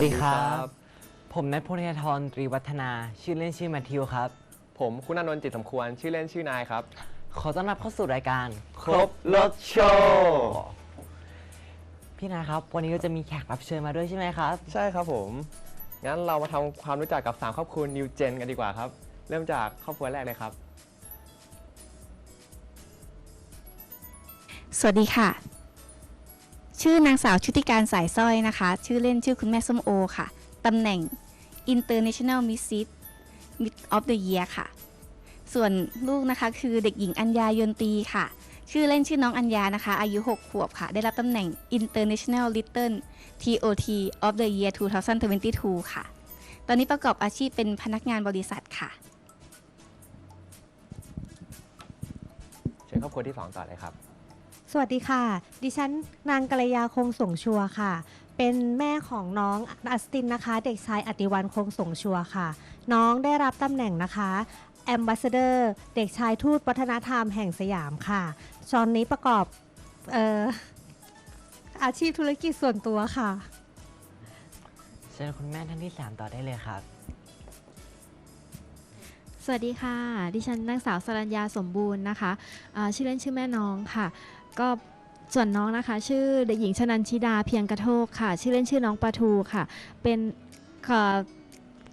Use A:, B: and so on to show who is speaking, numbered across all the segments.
A: สวัสดีครั
B: สวัสดีครับบ
A: ผมนายพลธรตรีวัฒนา ชื่อเล่นชื่อแมทธิวครับ
B: ผมคุณอานนท์จิตสมควร ชื่อเล่นชื่อนายครับ
A: ขอต้อนรับเข้าสู่รายการ
B: ครบรถโชว์
A: พี่นายครับ วันนี้เราจะมีแขกรับเชิญมาด้วยใช่ไหมครับ
B: ใช่ครับผม งั้นเรามาทำความรู้จักกับ 3 ครอบครัวนิวเจนกันดีกว่าครับ เริ่มจากครอบครัวแรกเลยครับ
C: สวัสดีค่ะ ชื่อนางสาวชุติการสายสร้อยนะคะ ชื่อเล่นชื่อคุณแม่ส้มโอค่ะ ตำแหน่ง International Miss Mid of the Year ค่ะ ส่วนลูกนะคะคือเด็กหญิงอัญญายนตีค่ะ ชื่อเล่นชื่อน้องอัญญานะคะ อายุ 6 ขวบค่ะ ได้รับตำแหน่ง International Little TOT of the Year 2022 ค่ะ ตอนนี้ประกอบอาชีพเป็นพนักงานบริษัทค่ะ
B: เชิญครอบครัวที่ 2 ต่อเลยครับ
D: สวัสดีค่ะ ดิฉันนางกัลยาคงสงชัวค่ะ เป็นแม่ของน้องอัสตินนะคะ เด็กชายอติวันคงสงชัวค่ะ น้องได้รับตำแหน่งนะคะแอมบาสเดอร์เด็กชายทูตวัฒนธรรมแห่งสยามค่ะตอนนี้ประกอบเอ่ออาชีพธุรกิจส่วนตัวค่ะ
A: เชิญคุณแม่ท่านที่ 3 ต่อได้เลยครับ
E: สวัสดีค่ะ ดิฉันนางสาวสรัญญาสมบูรณ์นะคะอ่าชื่อเล่นชื่อแม่น้องค่ะ ก็ส่วนน้องนะคะ ชื่อเด็กหญิงชนันชิดาเพียงกระโทกค่ะ ชื่อเล่นชื่อน้องปลาทูค่ะ เป็นค่ะ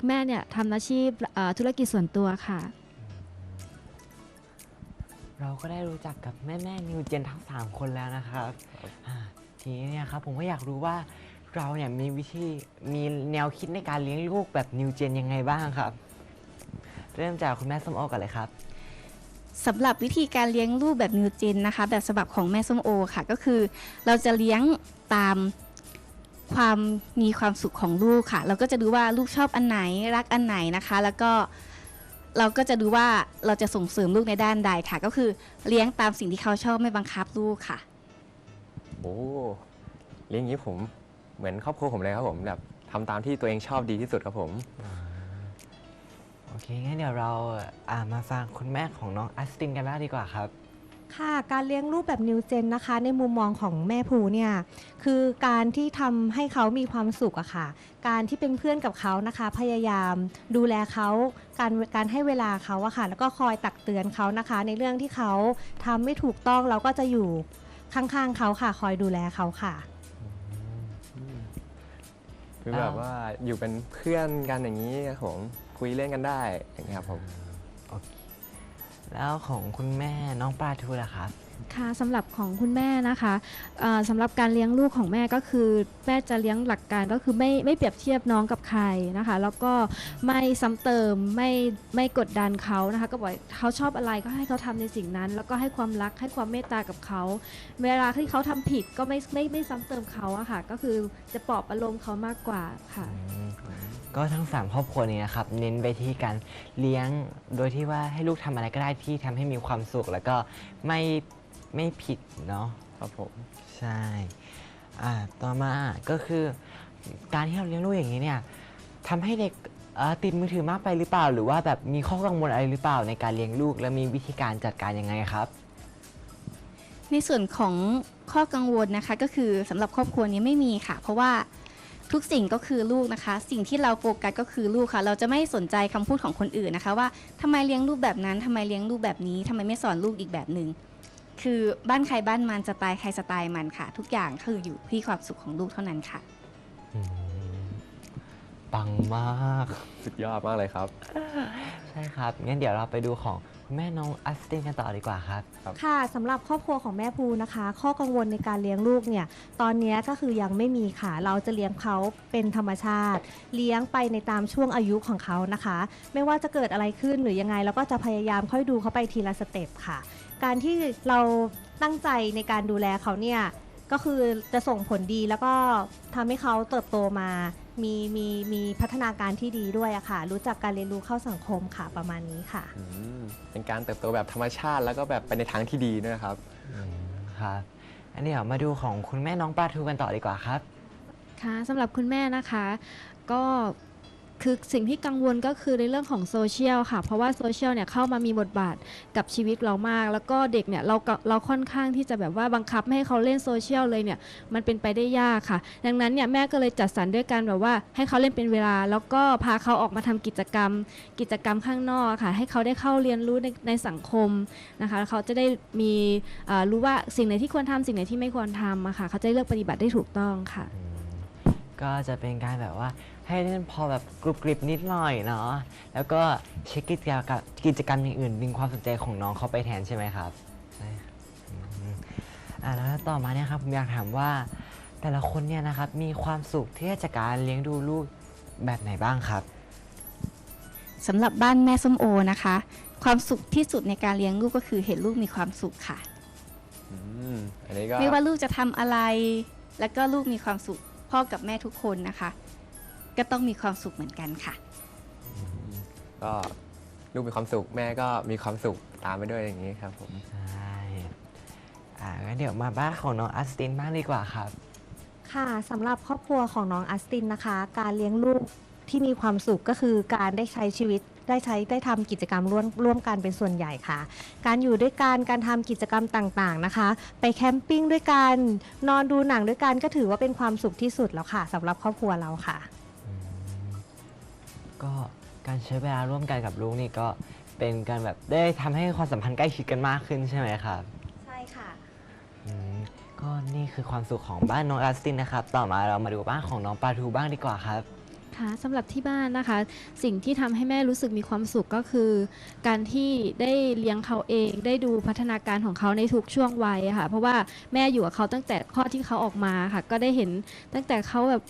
E: แม่เนี่ยทำอาชีพอ่าธุรกิจส่วนตัวค่ะ
A: เราก็ได้รู้จักกับแม่แม่นิวเจนทั้ง 3 คนแล้วนะครับอ่าทีนี้เนี่ยครับผมก็อยากรู้ว่าเราเนี่ยมีวิธีมีแนวคิดในการเลี้ยงลูกแบบนิวเจนยังไงบ้างครับ เริ่มจากคุณแม่ส้มโอก่อนเลยครับ
C: สำหรับวิธีการเลี้ยงลูกแบบนิวเจนนะคะ แบบฉบับของแม่ส้มโอค่ะ ก็คือเราจะเลี้ยงตามความมีความสุขของลูกค่ะ เราก็จะดูว่าลูกชอบอันไหนรักอันไหนนะคะ แล้วก็เราก็จะดูว่าเราจะส่งเสริมลูกในด้านใดค่ะ ก็คือเลี้ยงตามสิ่งที่เขาชอบไม่บังคับลูกค่ะ
B: โอ้เลี้ยงอย่างนี้ผมเหมือนครอบครัวผมเลยครับผมแบบทำตามที่ตัวเองชอบดีที่สุดครับผม
A: อเคงั้นเดี๋ยวเราอ่ามาฟังคุณแม่ของน้องอัสตินกันบ้างดีกว่าครับ
D: ค่ะ การเลี้ยงลูกแบบนิวเจนนะคะ ในมุมมองของแม่ภูเนี่ย คือการที่ทำให้เขามีความสุขอะค่ะ การที่เป็นเพื่อนกับเขานะคะ พยายามดูแลเขาการการให้เวลาเขาอะค่ะ แล้วก็คอยตักเตือนเขานะคะ ในเรื่องที่เขาทำไม่ถูกต้องเราก็จะอยู่ข้างๆเขาค่ะ คอยดูแลเขาค่ะ
B: คือแบบว่าอยู่เป็นเพื่อนกันอย่างนี้ครับผม คุยเล่นกันได้อย่างนี้ยครับผม
A: โอเคแล้วของคุณแม่น้องปลาทูล่ะครับ
E: ค่ะสำหรับของคุณแม่นะคะเอ่อสำหรับการเลี้ยงลูกของแม่ก็คือ แม่จะเลี้ยงหลักการก็คือไม่ไม่เปรียบเทียบน้องกับใครนะคะ แล้วก็ไม่ซ้ำเติมไม่ไม่กดดันเขานะคะก็บอกเขาชอบอะไรก็ให้เขาทำในสิ่งนั้น แล้วก็ให้ความรักให้ความเมตตากับเขาเวลาที่เขาทำผิดก็ไม่ไม่ไม่ซ้ำเติมเขาอะค่ะ ก็คือจะปลอบอารมณ์เขามากกว่าค่ะ
A: ก็ทั้ง3ครอบครัวนี้นะครับเน้นไปที่การเลี้ยงโดยที่ว่าให้ลูกทำอะไรก็ได้ที่ทำให้มีความสุข แล้วก็ไม่ไม่ผิดเนาะ
B: ครับผม
A: ใช่อ่าต่อมาก็คือการที่เราเลี้ยงลูกอย่างนี้เนี่ยทำให้เด็กเอ่อติดมือถือมากไปหรือเปล่า หรือว่าแบบมีข้อกังวลอะไรหรือเปล่าในการเลี้ยงลูก และมีวิธีการจัดการยังไงครับ
C: ในส่วนของข้อกังวลนะคะก็คือสำหรับครอบครัวนี้ไม่มีค่ะ เพราะว่า ทุกสิ่งก็คือลูกนะคะ สิ่งที่เราโฟกัสก็คือลูกค่ะ เราจะไม่สนใจคำพูดของคนอื่นนะคะ ว่าทำไมเลี้ยงลูกแบบนั้นทำไมเลี้ยงลูกแบบนี้ทำไมไม่สอนลูกอีกแบบหนึ่งคือบ้านใครบ้านมันสไตล์ใครสไตล์มันค่ะ ทุกอย่างคืออยู่ที่ความสุขของลูกเท่านั้นค่ะ
A: อืมปังมาก
B: สุดยอดมากเลยครับ
A: ใช่ครับงั้นเดี๋ยวเราไปดูของ คุณแม่น้องอัสตินกันต่อดีกว่าครับ
D: ค่ะสำหรับครอบครัวของแม่ภูนะคะ ข้อกังวลในการเลี้ยงลูกเนี่ยตอนนี้ก็คือยังไม่มีค่ะ เราจะเลี้ยงเขาเป็นธรรมชาติ เลี้ยงไปในตามช่วงอายุของเขานะคะ ไม่ว่าจะเกิดอะไรขึ้นหรือยังไงเราก็จะพยายามค่อยดูเขาไปทีละสเต็ปค่ะ การที่เราตั้งใจในการดูแลเขาเนี่ยก็คือจะส่งผลดีแล้วก็ทำให้เขาเติบโตมา มีมีมีพัฒนาการที่ดีด้วยอะค่ะ รู้จักการเรียนรู้เข้าสังคมค่ะประมาณนี้ค่ะ
B: อืมเป็นการเติบโตแบบธรรมชาติแล้วก็แบบไปในทางที่ดีด้วยนะครับ
A: อืมครับอันนี้เดี๋ยวมาดูของคุณแม่น้องปลาทูกันต่อดีกว่าครับ
E: ค่ะสำหรับคุณแม่นะคะ ก็ คือสิ่งที่กังวลก็คือในเรื่องของโซเชียลค่ะ เพราะว่าโซเชียลเนี่ยเข้ามามีบทบาทกับชีวิตเรามาก แล้วก็เด็กเนี่ยเราก็เราค่อนข้างที่จะแบบว่าบังคับไม่ให้เขาเล่นโซเชียลเลยเนี่ยมันเป็นไปได้ยากค่ะ ดังนั้นเนี่ยแม่ก็เลยจัดสรรด้วยการแบบว่าให้เขาเล่นเป็นเวลา แล้วก็พาเขาออกมาทำกิจกรรม กิจกรรมข้างนอกค่ะ ให้เขาได้เข้าเรียนรู้ในในสังคมนะคะเขาจะได้มีรู้ว่าสิ่งไหนที่ควรทำสิ่งไหนที่ไม่ควรทำอะค่ะเขาจะเลือกปฏิบัติได้ถูกต้องค่ะ
A: ก็จะเป็นการแบบว่า ให้เล่นพอแบบกรุบกริบนิดหน่อยเนาะแล้วก็เช็คกิจกรรมกับกิจกรรมอย่างอื่นดึงความสนใจของน้องเขาไปแทนใช่ไหมครับใช่ครับอืมอ่าแล้วต่อมาเนี่ยครับผมอยากถามว่า แต่ละคนเนี่ยนะครับมีความสุขที่ได้จากการเลี้ยงดูลูกแบบไหนบ้างครับ
C: สำหรับบ้านแม่ส้มโอนะคะ ความสุขที่สุดในการเลี้ยงลูกก็คือเห็นลูกมีความสุขค่ะ
B: อืมอันนี้ก็
C: ไม่ว่าลูกจะทำอะไร แล้วก็ลูกมีความสุขพ่อกับแม่ทุกคนนะคะ ก็ต้องมีความสุขเหมือนกันค่ะ
B: ก็ลูกมีความสุขแม่ก็มีความสุขตามไปด้วยอย่างนี้ครับผม
A: ใช่อ่างั้นเดี๋ยวมาบ้านของน้องอัสตินบ้างดีกว่าครับ
D: ค่ะสำหรับครอบครัวของน้องอัสตินนะคะ การเลี้ยงลูกที่มีความสุขก็คือการได้ใช้ชีวิตได้ใช้ได้ทำกิจกรรมร่วมร่วมกันเป็นส่วนใหญ่ค่ะ การอยู่ด้วยกันการทำกิจกรรมต่างๆนะคะ ไปแคมปิ้งด้วยกันนอนดูหนังด้วยกันก็ถือว่าเป็นความสุขที่สุดแล้วค่ะสำหรับครอบครัวเราค่ะ
A: ก็การใช้เวลาร่วมกันกับลูกนี่ก็เป็นการแบบได้ทำให้ความสัมพันธ์ใกล้ชิดกันมากขึ้นใช่ไหมครับ
D: ใช่ค่ะ
A: อืมก็นี่คือความสุขของบ้านน้องอัสตินนะครับ ต่อมาเรามาดูบ้านของน้องปลาทูบ้างดีกว่าครับ
E: ค่ะสำหรับที่บ้านนะคะ สิ่งที่ทำให้แม่รู้สึกมีความสุขก็คือ การที่ได้เลี้ยงเขาเองได้ดูพัฒนาการของเขาในทุกช่วงวัยอะค่ะ เพราะว่าแม่อยู่กับเขาตั้งแต่ข้อที่เขาออกมาค่ะ ก็ได้เห็นตั้งแต่เขาแบบ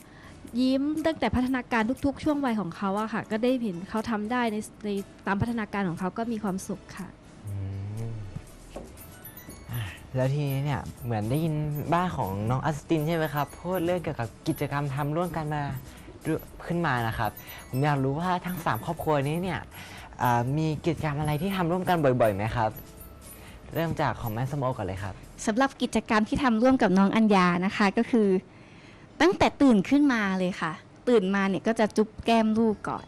E: ยิ้มตั้งแต่พัฒนาการทุกๆ ช่วงวัยของเขาอะค่ะ ก็ได้เห็นเขาทำได้ในในตามพัฒนาการของเขาก็มีความสุขค่ะ
A: อืมอะ แล้วทีนี้เนี่ยเหมือนได้ยินบ้านของน้องอัสตินใช่ไหมครับพูดเรื่องเกี่ยวกับกิจกรรมทำร่วมกันมาด้วยขึ้นมานะครับ ผมอยากรู้ว่าทั้งสามครอบครัวนี้เนี่ยอ่ามีกิจกรรมอะไรที่ทำร่วมกันบ่อยๆไหมครับ เริ่มจากของแม่สมโอก่อนเลยครับ
C: สำหรับกิจกรรมที่ทำร่วมกับน้องอัญญานะคะ ก็คือ ตั้งแต่ตื่นขึ้นมาเลยค่ะ ตื่นมาเนี่ยก็จะจุ๊บแก้มลูกก่อน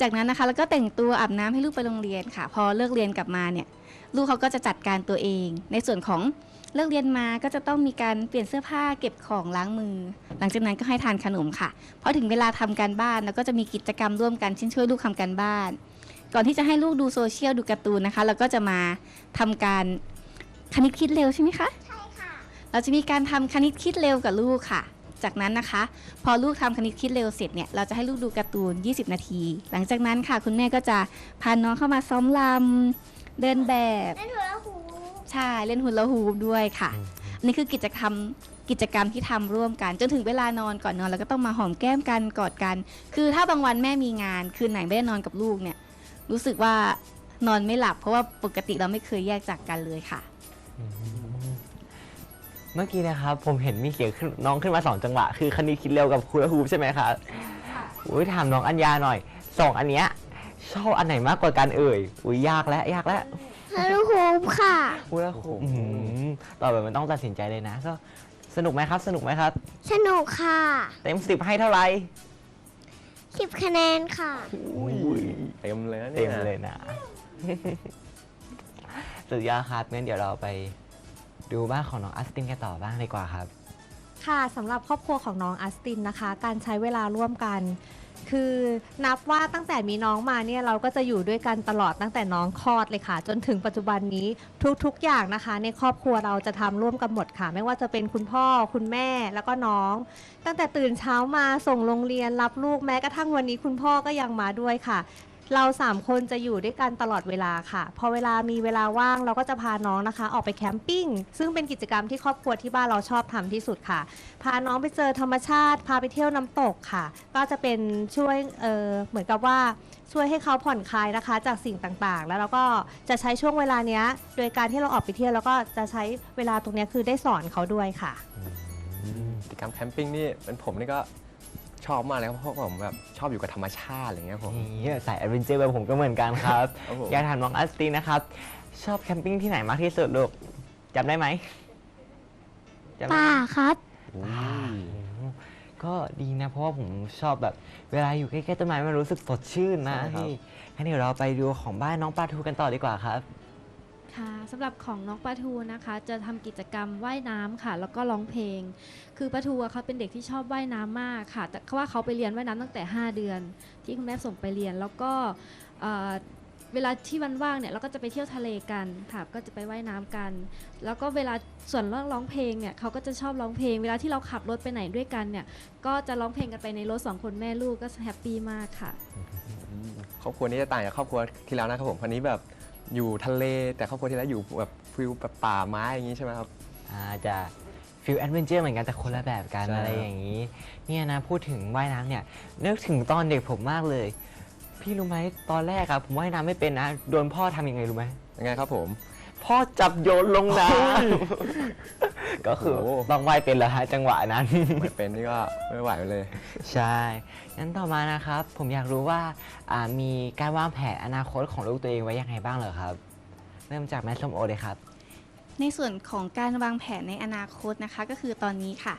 C: จากนั้นนะคะแล้วก็แต่งตัวอาบน้ำให้ลูกไปโรงเรียนค่ะ พอเลิกเรียนกลับมาเนี่ย ลูกเขาก็จะจัดการตัวเอง ในส่วนของเลิกเรียนมาก็จะต้องมีการเปลี่ยนเสื้อผ้าเก็บของล้างมือ หลังจากนั้นก็ให้ทานขนมค่ะพอถึงเวลาทำการบ้านแล้วก็จะมีกิจกรรมร่วมกันเช่นช่วยลูกทำการบ้าน ก่อนที่จะให้ลูกดูโซเชียลดูการ์ตูนนะคะเราก็จะมาทำการคณิตคิดเร็วใช่ไหมคะ เราจะมีการทำคณิตคิดเร็วกับลูกค่ะ จากนั้นนะคะ พอลูกทำคณิตคิดเร็วเสร็จเนี่ยเราจะให้ลูกดูการ์ตูน 20 นาที หลังจากนั้นค่ะ คุณแม่ก็จะพาน้องเข้ามาซ้อมลำเดินแบบ
F: เล่นหัวละหู
C: ใช่เล่นฮุลาฮูปด้วยค่ะอันนี่คือกิจกรรมกิจกรรมที่ทำร่วมกัน จนถึงเวลานอนก่อนนอนเราก็ต้องมาหอมแก้มกันกอดกัน คือถ้าบางวันแม่มีงาน คืนไหนไม่ได้นอนกับลูกเนี่ยรู้สึกว่านอนไม่หลับ เพราะว่าปกติเราไม่เคยแยกจากกันเลยค่ะ
A: เมื่อกี้นะครับผมเห็นมีเสียงขึ้นน้องขึ้นมาสองจังหวะ คือคณิตคิดเร็วกับคูลาฮูปใช่ไหมครับอุ้ยถามน้องอัญญาหน่อยสองอันเนี้ยชอบอันไหนมากกว่ากันเอ่ยอุ้ยยากแล้วยากแล้ว
F: ฮารุฮูปค่ะ
A: คูลาฮูปอื้อหือต่อไปมันต้องตัดสินใจเลยนะก็สนุกไหมครับ สนุกไหมครับ
F: สนุกค่ะ
A: เต็มสิบให้เท่าไหร่
F: สิบคะแนนค่ะ
A: อุ้ย
B: เต็มเลยนะ
A: เต็
B: เนี่ย
A: มเลยนะ สุดยอดครับงั้นเดี๋ยวเราไป ดูบ้านของน้องอัสตินกันต่อบ้างดีกว่าครับ
D: ค่ะสำหรับครอบครัวของน้องอัสตินนะคะ การใช้เวลาร่วมกัน คือนับว่าตั้งแต่มีน้องมาเนี่ยเราก็จะอยู่ด้วยกันตลอดตั้งแต่น้องคลอดเลยค่ะ จนถึงปัจจุบันนี้ทุกๆอย่างนะคะ ในครอบครัวเราจะทำร่วมกันหมดค่ะ ไม่ว่าจะเป็นคุณพ่อคุณแม่แล้วก็น้อง ตั้งแต่ตื่นเช้ามาส่งโรงเรียนรับลูกแม้กระทั่งวันนี้คุณพ่อก็ยังมาด้วยค่ะ เราสามคนจะอยู่ด้วยกันตลอดเวลาค่ะ พอเวลามีเวลาว่างเราก็จะพาน้องนะคะ ออกไปแคมปิ้ง ซึ่งเป็นกิจกรรมที่ครอบครัวที่บ้านเราชอบทำที่สุดค่ะ พาน้องไปเจอธรรมชาติ พาไปเที่ยวน้ำตกค่ะ ก็จะเป็นช่วยเออเหมือนกับว่าช่วยให้เขาผ่อนคลายนะคะ จากสิ่งต่างๆ แล้วเราก็จะใช้ช่วงเวลาเนี้ย โดยการที่เราออกไปเที่ยวแล้วก็จะใช้เวลาตรงเนี้ยคือได้สอนเขาด้วยค่ะ
B: กิจกรรมแคมปิ้งนี่เป็นผมนี่ก็ ชอบมากเลยครับเพราะผมแบบชอบอยู่กับธรรมชาติอะไรเงี้ยผม
A: นี่สายแอดเวนเจอร์แบบผมก็เหมือนกันครับ
B: ครับผม
A: อยากถามน้องอัสตินนะครับ ชอบแคมปิ้งที่ไหนมากที่สุดลูกจำได้ไหมจำได้
F: ป่าครับ
B: อุ้ย
A: ก็ดีนะ เพราะว่าผมชอบแบบ เวลาอยู่ใกล้ๆต้นไม้มันรู้สึกสดชื่นนะ
B: ใช่ครับ
A: พี่งั้นเดี๋ยวเราไปดูของบ้านน้องปลาทูกันต่อดีกว่าครับ
E: ค่ะสำหรับของน้องปลาทูนะคะ จะทำกิจกรรมว่ายน้ำค่ะ แล้วก็ร้องเพลง คือปลาทูอะเขาเป็นเด็กที่ชอบว่ายน้ำมากค่ะ แต่ว่าเขาไปเรียนว่ายน้ำตั้งแต่ 5 เดือน ที่คุณแม่ส่งไปเรียนแล้วก็เอ่อเวลาที่วันว่างเนี่ยเราก็จะไปเที่ยวทะเลกันค่ะก็จะไปว่ายน้ำกัน แล้วก็เวลาส่วนเรื่องร้องเพลงเนี่ยเขาก็จะชอบร้องเพลง เวลาที่เราขับรถไปไหนด้วยกันเนี่ยก็จะร้องเพลงกันไปในรถสองคนแม่ลูกก็แฮปปี้มากค่ะ
B: ครอบครัวนี้จะต่างจากครอบครัวที่แล้วนะครับผมคนนี้แบบ อยู่ทะเล แต่ครอบครัวที่แล้วอยู่แบบฟิลแบบป่าไม้อย่างนี้ใช่ไหมครับ
A: อาจจะฟิลแอดเวนเจอร์เหมือนกันแต่คนละแบบกัน
B: ใช่
A: อะไรอย่างนี้ เนี่ยนะพูดถึงว่ายน้ำเนี่ยนึกถึงตอนเด็กผมมากเลย พี่รู้ไหมตอนแรกอะผมว่ายน้ำไม่เป็นนะโดนพ่อทำยังไงรู้ไหม
B: ยังไงครับผม
A: พ่อจับโยนลงน้ำก็คือ
B: โอ้โห
A: ต้องว่ายเป็นแล้วฮะจังหวะนั้น
B: ไม่เป็นนี่ก็ไม่ไหวเลย
A: ใช่ งั้นต่อมานะครับ ผมอยากรู้ว่าอ่ามีการวางแผนอนาคตของลูกตัวเองไว้ยังไงบ้างเหรอครับ เริ่มจากแม่ส้มโอเลยครับ
C: ในส่วนของการวางแผนในอนาคตนะคะ ก็คือตอนนี้ค่ะ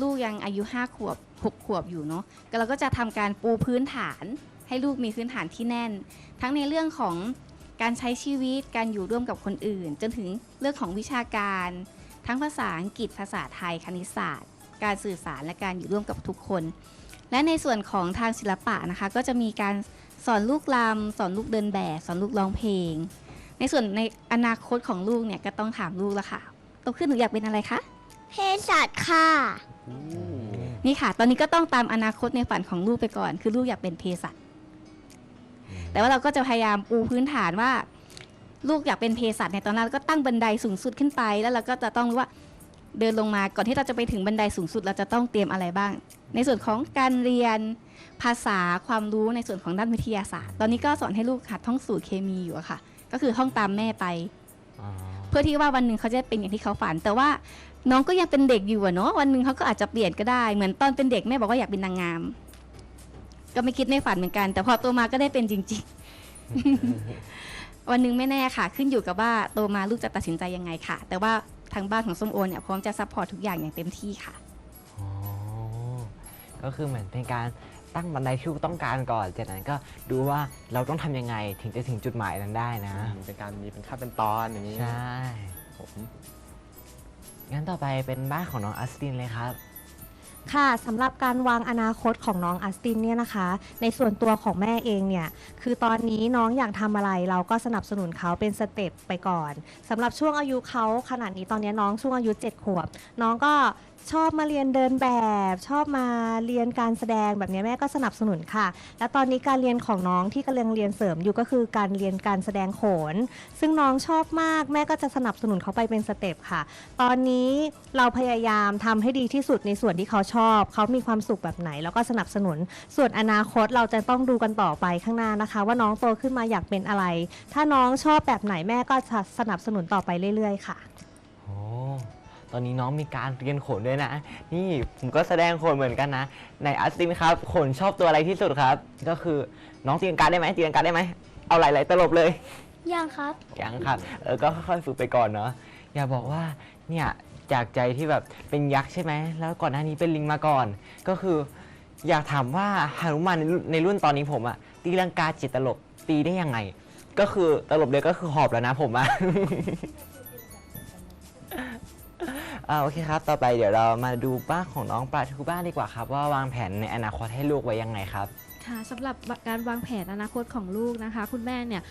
C: ลูกยังอายุ 5 ขวบ 6 ขวบอยู่เนาะก็เราก็จะทำการปูพื้นฐาน ให้ลูกมีพื้นฐานที่แน่น ทั้งในเรื่องของ การใช้ชีวิตการอยู่ร่วมกับคนอื่น จนถึงเรื่องของวิชาการ ทั้งภาษาอังกฤษภาษาไทยคณิตศาสตร์ การสื่อสารและการอยู่ร่วมกับทุกคน และในส่วนของทางศิลปะนะคะ ก็จะมีการสอนลูกรำสอนลูกเดินแบบ สอนลูกร้องเพลง ในส่วนในอนาคตของลูกเนี่ยก็ต้องถามลูกแล้วค่ะโตขึ้นหนูอยากเป็นอะไรคะ
F: เพศสัตว์ค่ะ
C: นี่ค่ะ ตอนนี้ก็ต้องตามอนาคตในฝันของลูกไปก่อน คือลูกอยากเป็นเภสัช แต่ว่าเราก็จะพยายามปูพื้นฐานว่า ลูกอยากเป็นเภสัชในยตอนนั้นเราก็ตั้งบันไดสูงสุดขึ้นไป แล้วเราก็จะต้องรู้ว่าเดินลงมาก่อนที่เราจะไปถึงบันไดสูงสุด เราจะต้องเตรียมอะไรบ้าง ในส่วนของการเรียนภาษาความรู้ในส่วนของด้านวิทยาศาสตร์ ตอนนี้ก็สอนให้ลูกหัดท่องสูตรเคมีอยู่อะค่ะ ก็คือท่องตามแม่ไป
A: อ๋อ
C: เพื่อที่ว่าวันหนึ่งเขาจะเป็นอย่างที่เขาฝัน แต่ว่าน้องก็ยังเป็นเด็กอยู่อะเนาะวันหนึ่งเขาก็อาจจะเปลี่ยนก็ได้ เหมือนตอนเป็นเด็กแม่บอกว่าอยากเป็นนางงาม ก็ไม่คิดไม่ฝันเหมือนกัน แต่พอโตมาก็ได้เป็นจริง ๆ วันหนึ่งไม่แน่ค่ะ ขึ้นอยู่กับว่าโตมาลูกจะตัดสินใจยังไงค่ะ แต่ว่าทางบ้านของส้มโอเนี่ยพร้อมจะซัพพอร์ตทุกอย่างอย่างเต็มที่ค่ะ
A: อ๋อ ก็คือเหมือนเป็นการตั้งบันไดที่ลูกต้องการก่อน จากนั้นก็ดูว่าเราต้องทำยังไงถึงจะถึงจุดหมายนั้นได้นะ
B: เป็นการมีเป็นขั้นเป็นตอนอย่างนี้
A: ใช่
B: ผม
A: งั้นต่อไปเป็นบ้านของน้องอัสตินเลยครับ
D: ค่ะสำหรับการวางอนาคตของน้องอัสตินเนี่ยนะคะ ในส่วนตัวของแม่เองเนี่ยคือตอนนี้น้องอยากทำอะไรเราก็สนับสนุนเขาเป็นสเต็ปไปก่อนสำหรับช่วงอายุเขาขนาดนี้ตอนนี้น้องช่วงอายุ 7 ขวบ น้องก็ ชอบมาเรียนเดินแบบ ชอบมาเรียนการแสดงแบบนี้แม่ก็สนับสนุนค่ะ และตอนนี้การเรียนของน้องที่กำลังเรียนเสริมอยู่ก็คือการเรียนการแสดงโขน ซึ่งน้องชอบมากแม่ก็จะสนับสนุนเขาไปเป็นสเต็ปค่ะ ตอนนี้เราพยายามทำให้ดีที่สุดในส่วนที่เขาชอบ เขามีความสุขแบบไหน แล้วก็สนับสนุน ส่วนอนาคตเราจะต้องดูกันต่อไปข้างหน้านะคะ ว่าน้องโตขึ้นมาอยากเป็นอะไร ถ้าน้องชอบแบบไหนแม่ก็จะสนับสนุนต่อไปเรื่อย ๆ ค่ะ
A: โอ้ ตอนนี้น้องมีการเรียนโขนด้วยนะ นี่ผมก็แสดงโขนเหมือนกันนะ ในอัสตินครับโขนชอบตัวอะไรที่สุดครับ ก็คือน้องตีลังกาได้ไหมตีลังกาได้ไหมเอาหลายๆตลบเลย
F: ยังครับ
A: ยังครับ เออ ก็ค่อยๆฝึกไปก่อนเนาะ อย่าบอกว่า เนี่ย จากใจที่แบบเป็นยักษ์ใช่ไหม แล้วก่อนหน้านี้เป็นลิงมาก่อน ก็คือ อยากถามว่าฮานุมานในรุ่นในรุ่นตอนนี้ผมอะตีลังกาจิตตลบตีได้ยังไง ก็คือตลบเดียวก็คือหอบแล้วนะผมอะ อ่าโอเคครับ ต่อไปเดี๋ยวเรามาดูบ้านของน้องปลาทูบ้านดีกว่าครับ ว่าวางแผนในอนาคตให้ลูกไว้ยังไงครับ
E: ค่ะสำหรับการวางแผนอนาคตของลูกนะคะ คุณแม่เนี่ย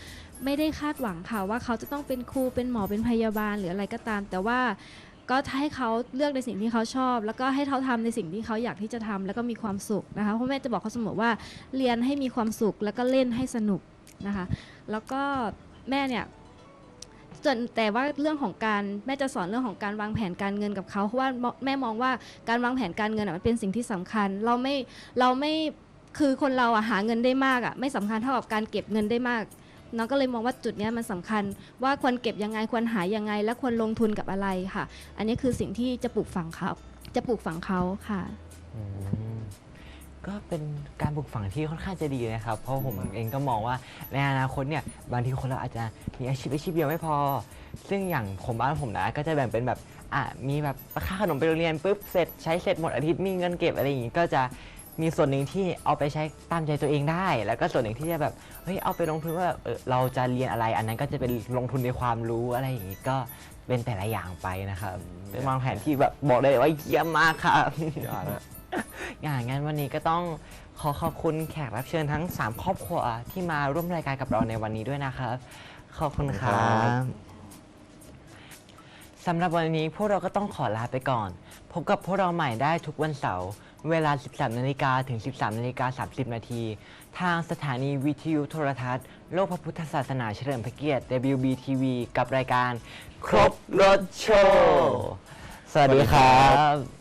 E: ไม่ได้คาดหวังค่ะว่าเขาจะต้องเป็นครูเป็นหมอเป็นพยาบาลหรืออะไรก็ตาม แต่ว่าก็ให้เขาเลือกในสิ่งที่เขาชอบ แล้วก็ให้เขาทำในสิ่งที่เขาอยากที่จะทำแล้วก็มีความสุขนะคะพราะแม่จะบอกเขาเสมอว่าเรียนให้มีความสุขแล้วก็เล่นให้สนุกนะคะ แล้วก็แม่เนี่ย ส่วนแต่ว่าเรื่องของการแม่จะสอนเรื่องของการวางแผนการเงินกับเขาเพราะว่าแม่มองว่าการวางแผนการเงินอะมันเป็นสิ่งที่สำคัญ เราไม่เราไม่คือคนเราอะหาเงินได้มากอะไม่สำคัญเท่ากับการเก็บเงินได้มากน้องก็เลยมองว่าจุดเนี้ยมันสำคัญ ว่าควรเก็บยังไงควรหายยังไง และควรลงทุนกับอะไรค่ะ อันนี้คือสิ่งที่จะปลูกฝังเขาจะปลูกฝังเขาค่ะ
A: ก็เป็นการปลูกฝังที่ค่อนข้างจะดีนะครับ เพราะผมเองก็มองว่าในอนาคตเนี่ยบางทีคนเราอาจจะมีอาชีพอาชีพเดียวไม่พอ ซึ่งอย่างผมบ้านผมนะก็จะแบ่งเป็นแบบอะมีแบบค่าขนมไปโรงเรียนปุ๊บเสร็จใช้เสร็จหมดอาทิตย์มีเงินเก็บอะไรอย่างงี้ก็จะมีส่วนหนึ่งที่เอาไปใช้ตามใจตัวเองได้ แล้วก็ส่วนหนึ่งที่จะแบบเฮ้ยเอาไปลงทุนว่าเออเราจะเรียนอะไร อันนั้นก็จะเป็นลงทุนในความรู้อะไรอย่างงี้ก็เป็นแต่ละอย่างไปนะครับเป็นวางแผนที่แบบบอกเลยว่าเยี่ยมมากครับ
B: ยอดนะ
A: อย่างงั้นวันนี้ก็ต้องขอขอบคุณแขกรับเชิญทั้ง 3 ครอบครัวที่มาร่วมรายการกับเราในวันนี้ด้วยนะครับ ขอบคุณครั
B: ครับบ
A: สำหรับวันนี้พวกเราก็ต้องขอลาไปก่อน พบกับพวกเราใหม่ได้ทุกวันเสาร์เวลา 13นาฬิกาถึง 13นาฬิกา30 นาที ทางสถานีวิทยุโทรทัศน์ โลกพระพุทธศาสนาเฉลิมพระเกียรติ WBTV กับรายการ ครบรถโชว์ สวัสดีครับ